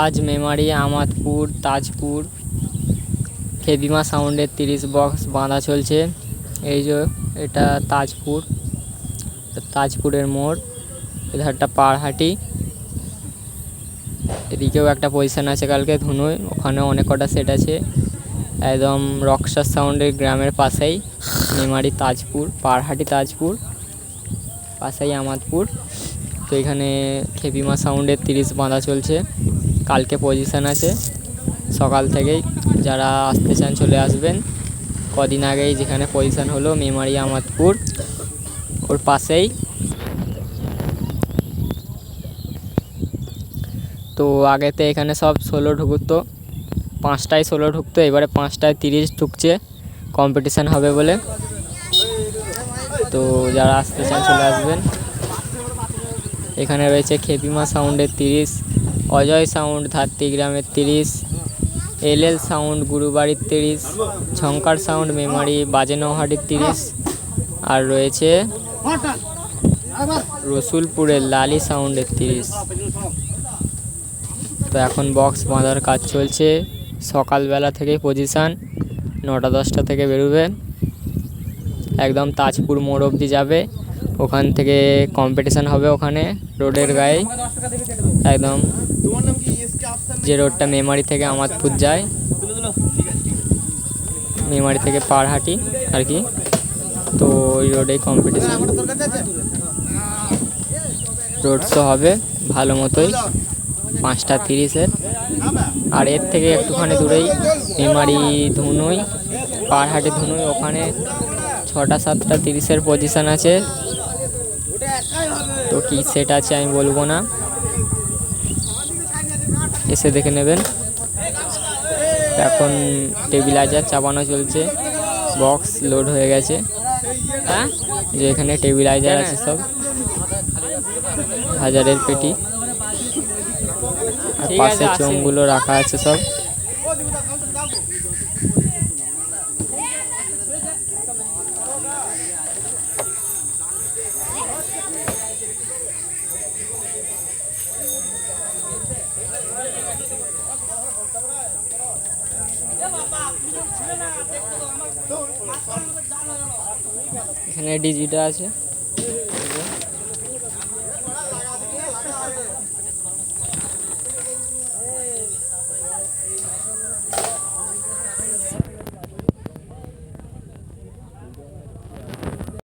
আজ মেমারি, আমাদপুর, তাজপুর ফেবিমা সাউন্ডের তিরিশ বক্স বাঁধা চলছে। এই যে এটা তাজপুর তাজপুরের মোড়, এধারটা পাড়হাটি। এদিকেও একটা পজিশন আছে কালকে ধুনুই, ওখানেও অনেক কটা সেট আছে। একদম রকস্টার সাউন্ডের গ্রামের পাশেই, মেমারি তাজপুর, পাড়হাটি তাজপুর, পাশেই আমাদপুর। তো এখানে খেপিমা সাউন্ডের তিরিশ বাঁধা চলছে। কালকে পজিশান আছে। সকাল থেকেই যারা আসতে চান চলে আসবেন। কদিন আগেই যেখানে পজিশান হলো মেমারি আমাদপুর ওর পাশেই। তো আগেতে এখানে সব ষোলো ঢুকতো, পাঁচটায় ষোলো ঢুকতো, এবারে পাঁচটায় তিরিশ ঢুকছে। কম্পিটিশান হবে বলে। তো যারা আসতে চান চলে আসবেন। এখানে রয়েছে খেপিমা সাউন্ডের তিরিশ। অজয় সাউন্ড ধাত্রী গ্রামের তিরিশ, এল এল সাউন্ড গুরুবাড়ির তিরিশ ঝঙ্কার সাউন্ড মেমারি বাজেনহাটির তিরিশ, আর রয়েছে রসুলপুরের লালি সাউন্ডের তিরিশ। তো এখন বক্স বাঁধার কাজ চলছে। সকালবেলা থেকেই পজিশান নটা দশটা থেকে বেরোবে। একদম তাজপুর মোড় অবধি যাবে। ওখান থেকে কম্পিটিশান হবে ওখানে, রোডের গায়ে একদম। যে রোডটা মেমারি থেকে আমাদপুর যায়, মেমারি থেকে পাড়হাটি আর কি। তো ওই রোডেই কম্পিটিশান রোড শো হবে ভালো মতোই, পাঁচটা তিরিশের। আর এর থেকে একটুখানি দূরেই, মেমারি ধুনুই, পাড়হাটি ধুনুই ওখানে ছটা সাতটা তিরিশের পজিশান আছে। তো কি সেট আছে আমি বলব না। এসে দেখে নেবেন। এখন টেবিলাইজার চাপানো চলছে বক্স লোড হয়ে গেছে। হ্যাঁ? যে এখানে টেবিলাইজার আছে সব হাজারের পেটি। আর পাশে চোঙগুলো রাখা আছে সব। এখানে ডিজিটা আছে।